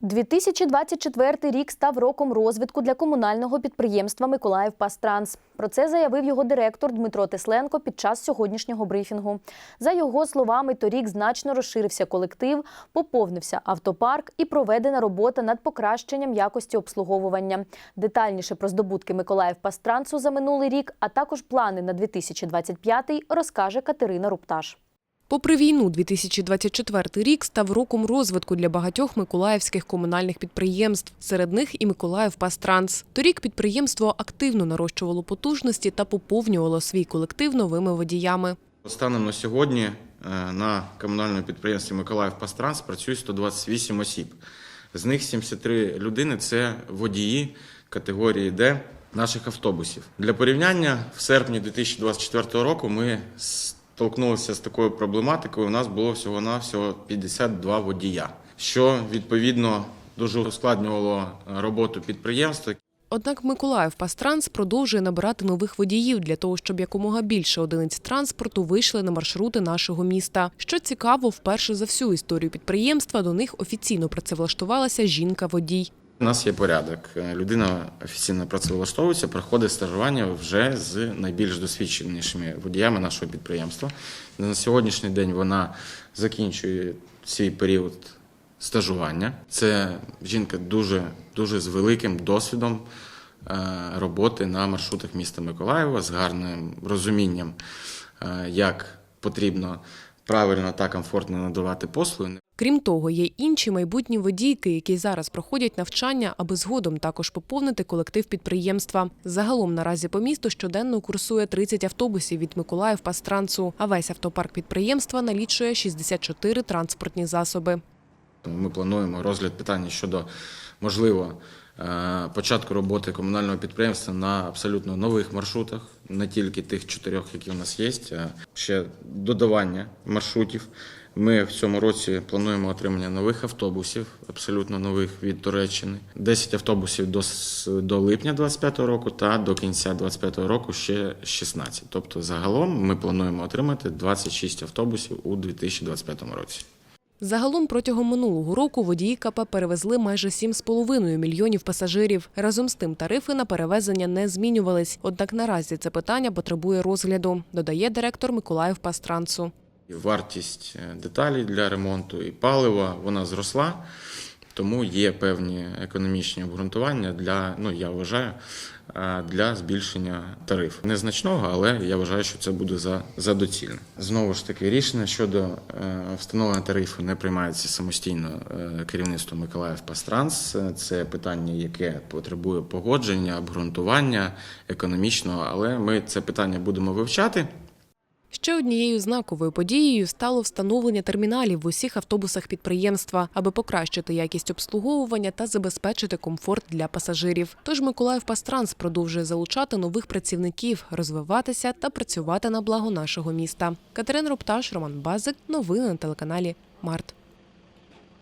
2024 рік став роком розвитку для комунального підприємства Миколаїв Пастранс. Про це заявив його директор Дмитро Тесленко під час сьогоднішнього брифінгу. За його словами, торік значно розширився колектив, поповнився автопарк і проведена робота над покращенням якості обслуговування. Детальніше про здобутки Миколаїв Пастрансу за минулий рік, а також плани на 2025 розкаже Катерина Рупташ. Попри війну, 2024 рік став роком розвитку для багатьох миколаївських комунальних підприємств. Серед них і Миколаїв Пастранс. Торік підприємство активно нарощувало потужності та поповнювало свій колектив новими водіями. Станом на сьогодні е, на комунальному підприємстві Миколаїв Пастранс працює 128 осіб. З них 73 людини це водії категорії Д наших автобусів. Для порівняння в серпні 2024 року ми столкнулися з такою проблематикою. У нас було всього-навсього 52 водія, що відповідно дуже ускладнювало е, роботу підприємства. Однак Миколаїв Пастранс продовжує набирати нових водіїв для того, щоб якомога більше одиниць транспорту вийшли на маршрути нашого міста. Що цікаво, вперше за всю історію підприємства до них офіційно працевлаштувалася жінка-водій. У нас є порядок. Е, Людина офіційно працевлаштовується, проходить стажування вже з найбільш досвідченішими водіями нашого підприємства. На сьогоднішній день вона закінчує свій період стажування. Це жінка дуже, дуже з великим досвідом е, роботи на маршрутах міста Миколаєва, з гарним розумінням, е, як потрібно правильно та комфортно надавати послуги. Крім того, є інші майбутні водійки, які зараз проходять навчання, аби згодом також поповнити колектив підприємства. Загалом наразі по місту щоденно курсує 30 автобусів від Миколаїв Пастранцу, а весь автопарк підприємства налічує 64 транспортні засоби. Ми плануємо розгляд питання щодо можливо початку роботи комунального підприємства на абсолютно нових маршрутах, не тільки тих чотирьох, які у нас є, а ще додавання маршрутів. Ми в цьому році плануємо отримання нових автобусів, абсолютно нових від Туреччини. 10 автобусів до, до липня 2025 року та до кінця 2025 року ще 16. Тобто загалом ми плануємо отримати 26 автобусів у 2025 році. Загалом протягом минулого року водії КП перевезли майже 7,5 мільйонів пасажирів. Разом з тим тарифи на перевезення не змінювались. Однак наразі це питання потребує розгляду, додає директор Миколаїв Пастрансу. Вартість е, деталей для ремонту і палива вона зросла, тому є певні економічні обґрунтування для, ну я вважаю, для збільшення тарифу. Незначного, але я вважаю, що це буде за, за доцільне. Знову ж таки, рішення щодо е, встановлення тарифу не приймається самостійно е, керівництвом Миколаїв Пастранс. Е, Це питання, яке потребує погодження, обґрунтування економічного, але ми це питання будемо вивчати. Ще однією знаковою подією стало встановлення терміналів в усіх автобусах підприємства, аби покращити якість обслуговування та забезпечити комфорт для пасажирів. Тож Миколаїв Пастранс продовжує залучати нових працівників, розвиватися та працювати на благо нашого міста. Катерина Рупташ, Роман Базик. Новини на телеканалі Март.